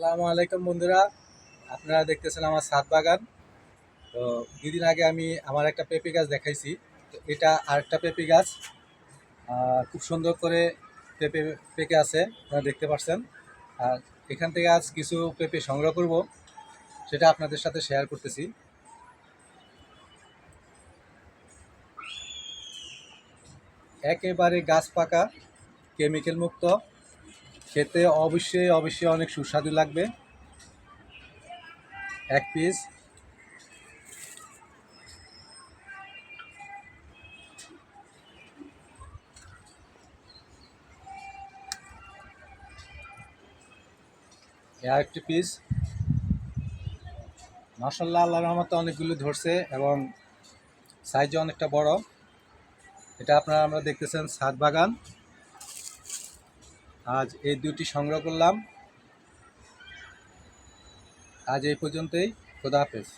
আসসালামু আলাইকুম বন্ধুরা। আপনারা দেখতেছেন আমার সাত বাগান। তো দুদিন আগে আমি আমার একটা পেঁপে গাছ দেখাইছি। তো এটা আরেকটা পেঁপে গাছ। খুব সুন্দর করে পেঁপে পেকে আছে, আপনারা দেখতে পাচ্ছেন আর এখান থেকে আজ কিছু পেঁপে সংগ্রহ করব, সেটা আপনাদের সাথে শেয়ার করতেছি। একেবারে গাছ পাকা কেমিক্যাল মুক্ত। খেতে অবশ্যই অবশ্যই অনেক সুস্বাদু লাগবে। এক পিস একটি পিস মাসাল্লাহ আল্লাহ রহমতে অনেকগুলো ধরছে এবং সাইজও অনেকটা বড়। এটা আপনারা আমরা দেখতেছেন সাত বাগান। আজ এই দুটি সংগ্রহ করলাম। আজ এই পর্যন্তই। খোদা হাফেজ।